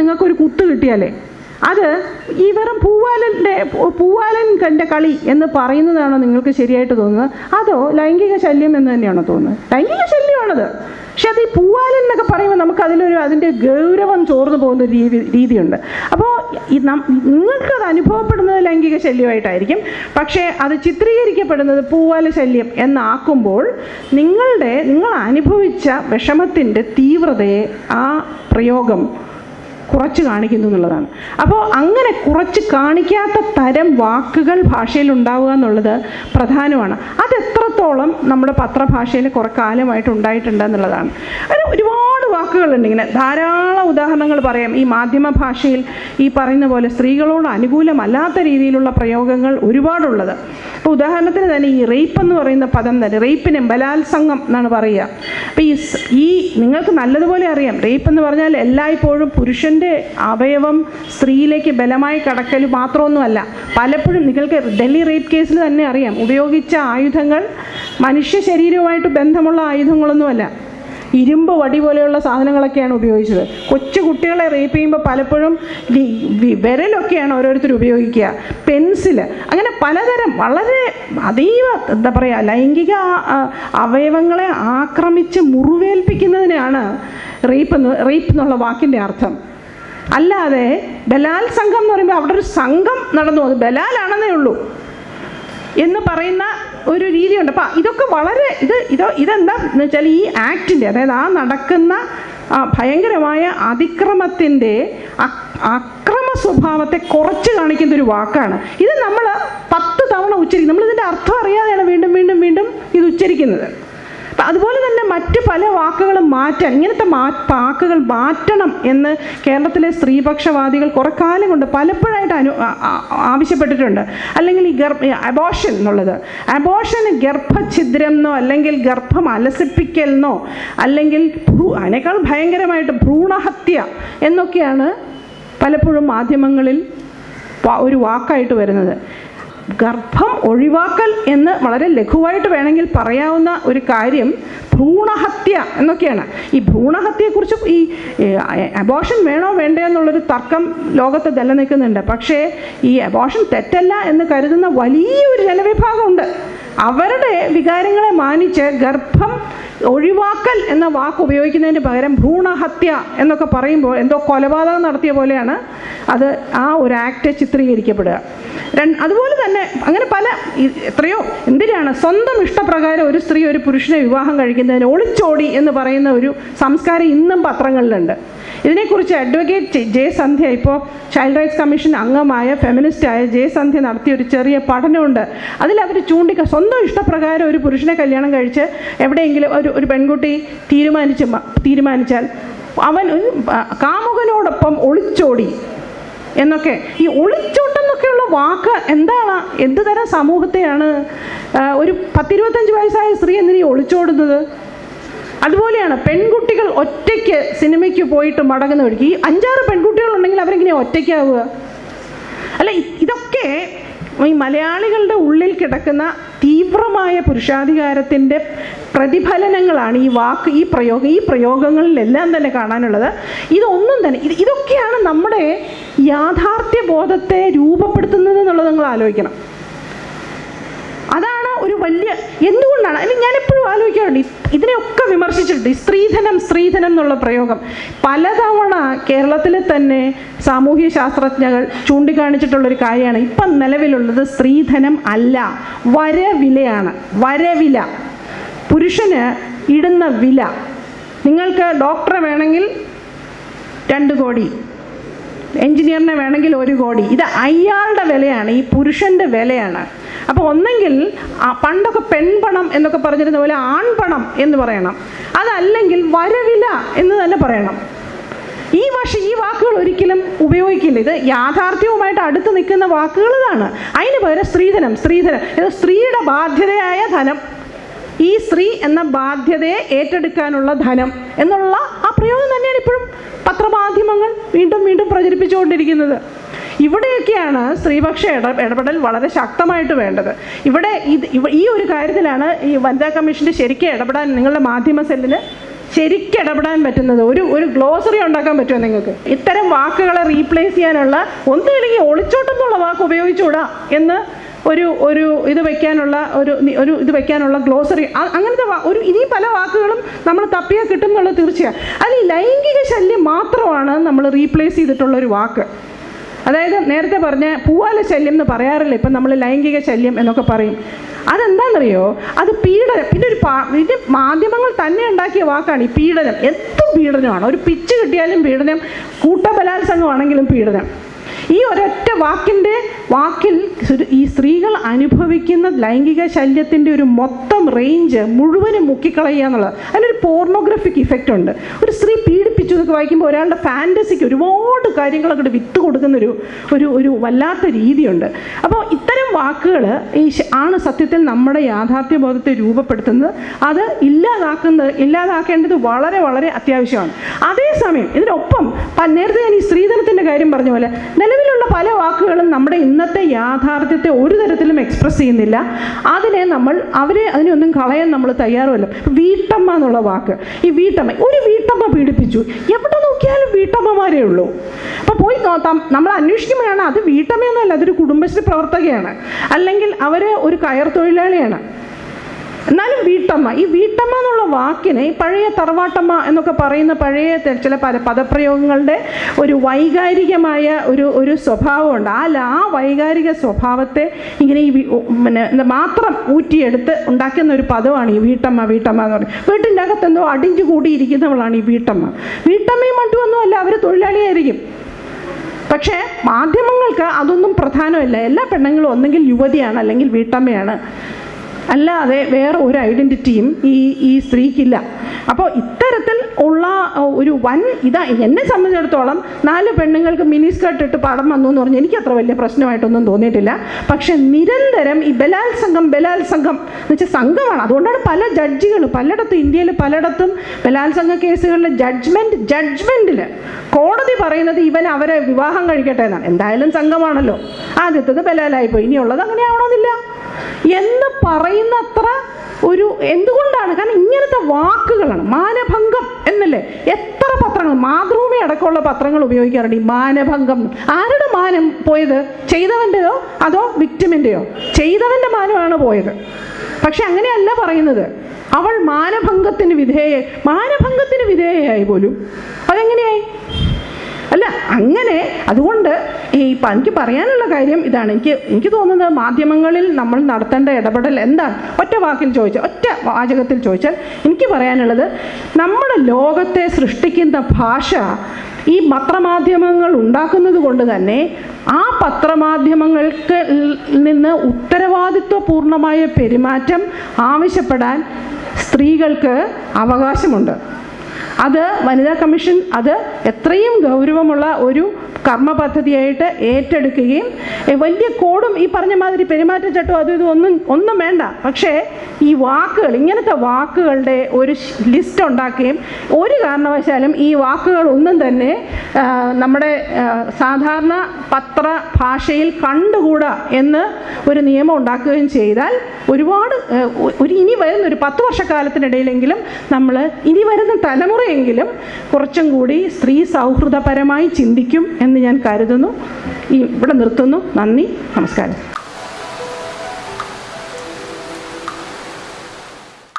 നിങ്ങൾക്കൊരു കുത്ത് കിട്ടിയാലേ? അത് ഈ വെറും പൂവാലന്റെ പൂവാലൻ കണ്ട കളി എന്ന് പറയുന്നതാണോ നിങ്ങൾക്ക് ശരിയായിട്ട് തോന്നുന്നത്? അതോ ലൈംഗിക ശല്യം എന്ന് തന്നെയാണോ തോന്നുന്നത്? ലൈംഗിക ശല്യമാണത്. പക്ഷെ അത് ഈ പൂവാലൻ എന്നൊക്കെ പറയുമ്പോൾ നമുക്ക് അതിലൊരു അതിന്റെ ഗൗരവം ചോർന്നു പോകുന്ന രീതി രീതിയുണ്ട്. അപ്പോൾ ഈ നം- നിങ്ങൾക്കത് അനുഭവപ്പെടുന്നത് ലൈംഗിക ശല്യമായിട്ടായിരിക്കും. പക്ഷേ അത് ചിത്രീകരിക്കപ്പെടുന്നത് പൂവാല ശല്യം എന്നാക്കുമ്പോൾ നിങ്ങളുടെ നിങ്ങൾ അനുഭവിച്ച വിഷമത്തിന്റെ തീവ്രതയെ ആ പ്രയോഗം കുറച്ച് കാണിക്കുന്നു എന്നുള്ളതാണ്. അപ്പോൾ അങ്ങനെ കുറച്ച് കാണിക്കാത്ത തരം വാക്കുകൾ ഭാഷയിൽ ഉണ്ടാവുക എന്നുള്ളത് പ്രധാനമാണ്. അത് എത്രത്തോളം നമ്മുടെ പത്രഭാഷയിൽ കുറേ കാലമായിട്ട് ഉണ്ടായിട്ടുണ്ട് എന്നുള്ളതാണ്. അതിന് ഒരുപാട് വാക്കുകളുണ്ട് ഇങ്ങനെ. ധാരാളം ഉദാഹരണങ്ങൾ പറയാം. ഈ മാധ്യമ ഭാഷയിൽ ഈ പറയുന്ന പോലെ സ്ത്രീകളോട് അനുകൂലമല്ലാത്ത രീതിയിലുള്ള പ്രയോഗങ്ങൾ ഒരുപാടുള്ളത്. അപ്പോൾ ഉദാഹരണത്തിന് തന്നെ ഈ റേപ്പ് എന്ന് പറയുന്ന പദം തന്നെ റേപ്പിന് ബലാത്സംഗം എന്നാണ് പറയുക. അപ്പോൾ ഈ ഈ നിങ്ങൾക്ക് നല്ലതുപോലെ അറിയാം. റേപ്പ് എന്ന് പറഞ്ഞാൽ എല്ലായ്പ്പോഴും പുരുഷന്റെ അവയവം സ്ത്രീയിലേക്ക് ബലമായി കടക്കൽ മാത്രമൊന്നുമല്ല. പലപ്പോഴും നിങ്ങൾക്ക് ഡൽഹി റേപ്പ് കേസിൽ തന്നെ അറിയാം. ഉപയോഗിച്ച ആയുധങ്ങൾ മനുഷ്യ ശരീരവുമായിട്ട് ബന്ധമുള്ള ആയുധങ്ങളൊന്നുമല്ല. ഇരുമ്പ് വടി പോലെയുള്ള സാധനങ്ങളൊക്കെയാണ് ഉപയോഗിച്ചത്. കൊച്ചു കുട്ടികളെ റേപ്പ് ചെയ്യുമ്പോൾ പലപ്പോഴും വിരലൊക്കെയാണ് ഓരോരുത്തർ ഉപയോഗിക്കുക. പെൻസിൽ അങ്ങനെ പലതരം വളരെ അതീവ എന്താ പറയുക ലൈംഗിക അവയവങ്ങളെ ആക്രമിച്ച് മുറിവേൽപ്പിക്കുന്നതിനാണ് റേപ്പ് റേപ്പ് എന്നുള്ള വാക്കിന്റെ അർത്ഥം. അല്ലാതെ ബലാത്സംഗം എന്ന് പറയുമ്പോൾ അവിടെ ഒരു സംഘം നടന്നു. അത് ബലാലാണെന്നേ ഉള്ളൂ. എന്ന് പറയുന്ന ഒരു രീതിയുണ്ട്. അപ്പം ഇതൊക്കെ വളരെ ഇത് ഇത് ഇതെന്താ എന്ന് വെച്ചാൽ ഈ ആക്ടിന്റെ അതായത് ആ നടക്കുന്ന ഭയങ്കരമായ അതിക്രമത്തിന്റെ അക്രമ സ്വഭാവത്തെ കുറച്ച് കാണിക്കുന്ന ഒരു വാക്കാണ്. ഇത് നമ്മൾ പത്ത് തവണ ഉച്ചരിക്കും. നമ്മളിതിന്റെ അർത്ഥം അറിയാതെയാണ് വീണ്ടും വീണ്ടും വീണ്ടും ഇത് ഉച്ചരിക്കുന്നത്. അതുപോലെ തന്നെ മറ്റ് പല വാക്കുകളും മാറ്റാൻ ഇങ്ങനത്തെ മാ വാക്കുകൾ മാറ്റണം എന്ന് കേരളത്തിലെ സ്ത്രീപക്ഷവാദികൾ കുറെ കാലം കൊണ്ട് പലപ്പോഴായിട്ട് അനു ആവശ്യപ്പെട്ടിട്ടുണ്ട്. അല്ലെങ്കിൽ ഈ ഗർഭ അബോഷൻ എന്നുള്ളത്. അബോഷന് ഗർഭഛിദ്രം എന്നോ അല്ലെങ്കിൽ ഗർഭം അലസിപ്പിക്കൽ എന്നോ അല്ലെങ്കിൽ ഭ്രൂ അതിനേക്കാൾ ഭയങ്കരമായിട്ട് ഭ്രൂണഹത്യ എന്നൊക്കെയാണ് പലപ്പോഴും മാധ്യമങ്ങളിൽ ഒരു വാക്കായിട്ട് വരുന്നത്. ഗർഭം ഒഴിവാക്കൽ എന്ന് വളരെ ലഘുവായിട്ട് വേണമെങ്കിൽ പറയാവുന്ന ഒരു കാര്യം ഭ്രൂണഹത്യ എന്നൊക്കെയാണ്. ഈ ഭ്രൂണഹത്യയെക്കുറിച്ച് ഈ അബോഷൻ വേണോ വേണ്ടോ എന്നുള്ളൊരു തർക്കം ലോകത്ത് നിലനിൽക്കുന്നുണ്ട് പക്ഷേ ഈ അബോഷൻ തെറ്റല്ല എന്ന് കരുതുന്ന വലിയൊരു ജനവിഭാഗമുണ്ട്. അവരുടെ വികാരങ്ങളെ മാനിച്ച് ഗർഭം ഒഴിവാക്കൽ എന്ന വാക്ക് ഉപയോഗിക്കുന്നതിന് പകരം ഭ്രൂണഹത്യ എന്നൊക്കെ പറയുമ്പോൾ എന്തോ കൊലപാതകം നടത്തിയ പോലെയാണ് അത് ആ ഒരു ആക്ട് ചിത്രീകരിക്കപ്പെടുക. അതുപോലെ തന്നെ അങ്ങനെ പല എത്രയോ എന്തിനാണ് സ്വന്തം ഇഷ്ടപ്രകാരം ഒരു സ്ത്രീ ഒരു പുരുഷനെ വിവാഹം കഴിക്കുന്നതിന് ഒളിച്ചോടി എന്ന് പറയുന്ന ഒരു സംസ്കാരം ഇന്നും പത്രങ്ങളിലുണ്ട്. ഇതിനെക്കുറിച്ച് അഡ്വക്കേറ്റ് ജെ സന്ധ്യ ഇപ്പോൾ ചൈൽഡ് റൈറ്റ്സ് കമ്മീഷൻ അംഗമായ ഫെമിനിസ്റ്റായ ജെ സന്ധ്യ നടത്തിയ ഒരു ചെറിയ പഠനമുണ്ട്. അതിൽ അവർ ചൂണ്ടിക്ക സ്വന്തം ഇഷ്ടപ്രകാരം ഒരു പുരുഷനെ കല്യാണം കഴിച്ച് എവിടെയെങ്കിലും ഒരു ഒരു പെൺകുട്ടി തീരുമാനിച്ച് തീരുമാനിച്ചാൽ അവൻ കാമുകനോടൊപ്പം ഒളിച്ചോടി എന്നൊക്കെ. ഈ ഒളിച്ചോട്ടം എന്നൊക്കെയുള്ള വാക്ക് എന്താണ്? എന്ത് തരം സമൂഹത്തെയാണ് ഒരു പത്തിരുപത്തഞ്ച് വയസ്സായ സ്ത്രീ എന്തിനീ ഒളിച്ചോടുന്നത്? അതുപോലെയാണ് പെൺകുട്ടികൾ ഒറ്റയ്ക്ക് സിനിമയ്ക്ക് പോയിട്ട് മടങ്ങുന്ന വഴിക്ക് ഈ അഞ്ചാറ് പെൺകുട്ടികളുണ്ടെങ്കിൽ അവരെങ്ങനെ ഒറ്റയ്ക്കാവുക? അല്ല ഇതൊക്കെ ഈ മലയാളികളുടെ ഉള്ളിൽ കിടക്കുന്ന തീവ്രമായ പുരുഷാധികാരത്തിന്റെ പ്രതിഫലനങ്ങളാണ് ഈ വാക്ക് ഈ പ്രയോഗം ഈ പ്രയോഗങ്ങളിലെല്ലാം തന്നെ കാണാനുള്ളത്. ഇതൊന്നും തന്നെ ഇത് ഇതൊക്കെയാണ് നമ്മുടെ യാഥാർത്ഥ്യ ബോധത്തെ രൂപപ്പെടുത്തുന്നത് എന്നുള്ളത് നിങ്ങൾ ആലോചിക്കണം. അതാണ് വലിയ എന്തുകൊണ്ടാണ്? അല്ലെങ്കിൽ ഞാൻ എപ്പോഴും ആലോചിക്കാറുണ്ട് ഇതിനെയൊക്കെ വിമർശിച്ചിട്ടുണ്ട് സ്ത്രീധനം സ്ത്രീധനം എന്നുള്ള പ്രയോഗം. പലതവണ കേരളത്തിലെ തന്നെ സാമൂഹ്യ ശാസ്ത്രജ്ഞകൾ ചൂണ്ടിക്കാണിച്ചിട്ടുള്ളൊരു കാര്യമാണ് ഇപ്പം നിലവിലുള്ളത് സ്ത്രീധനം അല്ല വരവിലയാണ് വരവില. പുരുഷന് ഇടുന്ന വില. നിങ്ങൾക്ക് ഡോക്ടറെ വേണമെങ്കിൽ രണ്ട് കോടി എഞ്ചിനീയറിനെ വേണമെങ്കിൽ ഒരു കോടി. ഇത് അയാളുടെ വിലയാണ് ഈ പുരുഷന്റെ വിലയാണ്. അപ്പോൾ ഒന്നെങ്കിൽ പണ്ടൊക്കെ പെൺപണം എന്നൊക്കെ പറഞ്ഞിരുന്ന പോലെ ആൺപണം എന്ന് പറയണം. അതല്ലെങ്കിൽ വരവില എന്ന് തന്നെ പറയണം. ഈ ഭാഷ ഈ വാക്കുകൾ ഒരിക്കലും ഉപയോഗിക്കില്ല. ഇത് യാഥാർത്ഥ്യവുമായിട്ട് അടുത്ത് നിൽക്കുന്ന വാക്കുകൾ ഇതാണ്. അതിന് പകരം സ്ത്രീധനം സ്ത്രീധനം. ഇത് സ്ത്രീയുടെ ബാധ്യതയായ ധനം. ഈ സ്ത്രീ എന്ന ബാധ്യതയെ ഏറ്റെടുക്കാനുള്ള ധനം എന്നുള്ള ആ പ്രയോഗം തന്നെയാണ് ഇപ്പോഴും പത്രമാധ്യമങ്ങൾ വീണ്ടും വീണ്ടും പ്രചരിപ്പിച്ചുകൊണ്ടിരിക്കുന്നത്. ഇവിടെയൊക്കെയാണ് സ്ത്രീപക്ഷ ഇട ഇടപെടൽ വളരെ ശക്തമായിട്ട് വേണ്ടത്. ഇവിടെ ഇത് ഈ ഒരു കാര്യത്തിലാണ് ഈ വനിതാ കമ്മീഷന്റെ ശരിക്കും ഇടപെടാൻ നിങ്ങളുടെ മാധ്യമ സെല്ലിന് ശരിക്കും ഇടപെടാൻ പറ്റുന്നത്. ഒരു ഒരു ഗ്ലോസറി ഉണ്ടാക്കാൻ പറ്റുമോ നിങ്ങൾക്ക്? ഇത്തരം വാക്കുകളെ റീപ്ലേസ് ചെയ്യാനുള്ള ഒന്നുമില്ലെങ്കിൽ ഒളിച്ചോട്ടം എന്നുള്ള വാക്ക് ഉപയോഗിച്ചുകൂടാ എന്ന് ഒരു ഒരു ഇത് വെക്കാനുള്ള ഒരു ഒരു ഇത് വെക്കാനുള്ള ഗ്ലോസറി അങ്ങനത്തെ ഒരു ഇനിയും പല വാക്കുകളും നമ്മൾ തപ്പിയാൽ കിട്ടും എന്നുള്ളത് തീർച്ചയാണ് അതിൽ ലൈംഗിക ശല്യം മാത്രമാണ് നമ്മൾ റീപ്ലേസ് ചെയ്തിട്ടുള്ള ഒരു വാക്ക്. അതായത് നേരത്തെ പറഞ്ഞ പൂവാല ശല്യം എന്ന് പറയാറില്ല ഇപ്പം നമ്മൾ ലൈംഗിക ശല്യം എന്നൊക്കെ പറയും. അതെന്താണെന്നറിയോ അത് പീഡനം. പിന്നെ ഒരു പാ ഇതിന്റെ മാധ്യമങ്ങൾ തന്നെ ഉണ്ടാക്കിയ വാക്കാണ് ഈ പീഡനം. എന്തും പീഡനമാണ്. ഒരു പിച്ച് കിട്ടിയാലും പീഡനം കൂട്ടബലാത്സംഗമാണെങ്കിലും പീഡനം. ഈ ഒരൊറ്റ വാക്കിന്റെ വാക്കിൽ ഈ സ്ത്രീകൾ അനുഭവിക്കുന്ന ലൈംഗിക ശല്യത്തിന്റെ ഒരു മൊത്തം റേഞ്ച് മുഴുവനും മുക്കിക്കളയുക എന്നുള്ളത്. അതിനൊരു പോർണോഗ്രഫിക് ഇഫക്റ്റ് ഉണ്ട്. ഒരു സ്ത്രീ പീഡിപ്പിച്ചു എന്നൊക്കെ വായിക്കുമ്പോൾ ഒരാളുടെ ഫാന്റസിക്ക് ഒരുപാട് കാര്യങ്ങളൊക്കെ വിത്ത് കൊടുക്കുന്നൊരു ഒരു ഒരു വല്ലാത്ത രീതിയുണ്ട്. അപ്പോൾ ഇത്തരം വാക്കുകൾ ഈ ആണ് സത്യത്തിൽ നമ്മുടെ യാഥാർത്ഥ്യബോധത്തെ രൂപപ്പെടുത്തുന്നത്. അത് ഇല്ലാതാക്കുന്നത് ഇല്ലാതാക്കേണ്ടത് വളരെ വളരെ അത്യാവശ്യമാണ്. അതേസമയം ഇതിനൊപ്പം നേരത്തെ ഞാൻ ഈ സ്ത്രീധനത്തിന്റെ കാര്യം പറഞ്ഞ പോലെ നിലവിലുള്ള പല വാക്കുകളും നമ്മുടെ ഇന്നത്തെ യാഥാർത്ഥ്യത്തെ ഒരു തരത്തിലും എക്സ്പ്രസ് ചെയ്യുന്നില്ല. അതിനെ നമ്മൾ അവരെ അതിനൊന്നും കളയാൻ നമ്മൾ തയ്യാറുമല്ല. വീട്ടമ്മ എന്നുള്ള വാക്ക്. ഈ വീട്ടമ്മ ഒരു വീട്ടമ്മ പീഡിപ്പിച്ചു. എവിടെ നോക്കിയാലും വീട്ടമ്മമാരേ ഉള്ളൂ. അപ്പോൾ പോയി നമ്മൾ അന്വേഷിക്കുമ്പോഴാണ് അത് വീട്ടമ്മയൊന്നുമല്ല അതൊരു കുടുംബശ്രീ പ്രവർത്തകയാണ്. അല്ലെങ്കിൽ അവർ ഒരു കയർ തൊഴിലാളിയാണ്. എന്നാലും വീട്ടമ്മ ഈ വീട്ടമ്മ എന്നുള്ള വാക്കിനെ പഴയ തറവാട്ടമ്മ എന്നൊക്കെ പറയുന്ന പഴയ ചില പല പദപ്രയോഗങ്ങളുടെ ഒരു വൈകാരികമായ ഒരു ഒരു സ്വഭാവമുണ്ട്. ആ ആ വൈകാരിക സ്വഭാവത്തെ ഇങ്ങനെ ഈ പിന്നെ മാത്രം ഊറ്റിയെടുത്ത് ഉണ്ടാക്കുന്ന ഒരു പദമാണ് ഈ വീട്ടമ്മ വീട്ടമ്മ എന്ന് പറയുന്നത്. വീട്ടിന്റെ അകത്തെന്തോ അടിഞ്ഞു കൂടിയിരിക്കുന്നവളാണ് ഈ വീട്ടമ്മ. വീട്ടമ്മയും മറ്റുമൊന്നും അല്ല അവർ തൊഴിലാളിയായിരിക്കും. പക്ഷേ മാധ്യമങ്ങൾക്ക് അതൊന്നും പ്രധാനമല്ല. എല്ലാ പെണ്ണുങ്ങളും ഒന്നെങ്കിൽ യുവതിയാണ് അല്ലെങ്കിൽ വീട്ടമ്മയാണ്. അല്ലാതെ വേറെ ഒരു ഐഡന്റിറ്റിയും ഈ ഈ സ്ത്രീക്കില്ല. അപ്പോൾ ഇത്തരത്തിൽ ഉള്ള ഒരു വൻ ഇതാ എന്നെ സംബന്ധിച്ചിടത്തോളം നാല് പെണ്ണുങ്ങൾക്ക് മിനി സ്കർട്ട് ഇട്ട് പടം വന്നു എന്ന് പറഞ്ഞാൽ എനിക്ക് അത്ര വലിയ പ്രശ്നമായിട്ടൊന്നും തോന്നിയിട്ടില്ല. പക്ഷെ നിരന്തരം ഈ ബലാത്സംഗം ബലാത്സംഗം എന്ന് വെച്ചാൽ സംഘമാണ്. അതുകൊണ്ടാണ് പല ജഡ്ജികൾ പലയിടത്തും ഇന്ത്യയിൽ പലയിടത്തും ബലാത്സംഗ കേസുകളിലെ ജഡ്ജ്മെന്റ് ജഡ്ജ്മെന്റിൽ കോടതി പറയുന്നത് ഇവൻ അവരെ വിവാഹം കഴിക്കട്ടെ എന്നാണ്. എന്തായാലും സംഘമാണല്ലോ. ആദ്യത്തത് ബലാലായിപ്പോയി. ഇനിയുള്ളത് അങ്ങനെ ആവണമെന്നില്ല എന്ന് പറയുന്നത്ര ഒരു എന്തുകൊണ്ടാണ്? കാരണം ഇങ്ങനത്തെ വാക്കുകളാണ്. മാനഭംഗം എന്നല്ലേ? എത്ര പത്രങ്ങൾ മാതൃഭൂമി അടക്കമുള്ള പത്രങ്ങൾ ഉപയോഗിക്കാറുണ്ട് ഈ മാനഭംഗം. ആരുടെ മാനം പോയത്? ചെയ്തവന്റെയോ അതോ വിക്ടിമിന്റെയോ ചെയ്തവന്റെ മാനമാണ് പോയത്. പക്ഷെ അങ്ങനെയല്ല പറയുന്നത്. അവൾ മാനഭംഗത്തിന് വിധേയ മാനഭംഗത്തിന് വിധേയയായി പോലും. അതെങ്ങനെയായി? അല്ല അങ്ങനെ അതുകൊണ്ട് എനിക്ക് പറയാനുള്ള കാര്യം ഇതാണ്. എനിക്ക് എനിക്ക് തോന്നുന്നത് മാധ്യമങ്ങളിൽ നമ്മൾ നടത്തേണ്ട ഇടപെടൽ എന്താണ്? ഒറ്റ വാക്കിൽ ചോദിച്ചാൽ ഒറ്റ വാചകത്തിൽ ചോദിച്ചാൽ എനിക്ക് പറയാനുള്ളത് നമ്മുടെ ലോകത്തെ സൃഷ്ടിക്കുന്ന ഭാഷ ഈ പത്രമാധ്യമങ്ങൾ ഉണ്ടാക്കുന്നത് കൊണ്ട് തന്നെ ആ പത്രമാധ്യമങ്ങൾക്ക് നിന്ന് ഉത്തരവാദിത്വപൂർണമായ പെരുമാറ്റം ആവശ്യപ്പെടാൻ സ്ത്രീകൾക്ക് അവകാശമുണ്ട്. അത് വനിതാ കമ്മീഷൻ അത് എത്രയും ഗൗരവമുള്ള ഒരു കർമ്മ പദ്ധതിയായിട്ട് ഏറ്റെടുക്കുകയും വലിയ കോഡും ഈ പറഞ്ഞ മാതിരി പെരുമാറ്റച്ചട്ടവും അതും ഇതും ഒന്നും ഒന്നും വേണ്ട. പക്ഷേ ഈ വാക്കുകൾ ഇങ്ങനത്തെ വാക്കുകളുടെ ഒരു ലിസ്റ്റ് ഉണ്ടാക്കുകയും ഒരു കാരണവശാലും ഈ വാക്കുകൾ ഒന്നും തന്നെ നമ്മുടെ സാധാരണ പത്ര ഭാഷയിൽ കണ്ടുകൂടാ എന്ന് ഒരു നിയമം ഉണ്ടാക്കുകയും ചെയ്താൽ ഒരുപാട് ഒരു ഇനി വരുന്ന ഒരു പത്ത് വർഷക്കാലത്തിനിടയിലെങ്കിലും നമ്മൾ ഇനി വരുന്ന തലമുറയെങ്കിലും കുറച്ചും കൂടി സ്ത്രീ സൗഹൃദപരമായി ചിന്തിക്കും എന്ന് ഞാൻ കരുതുന്നു. ഈ ഇവിടെ നിർത്തുന്നു. നന്ദി. നമസ്കാരം.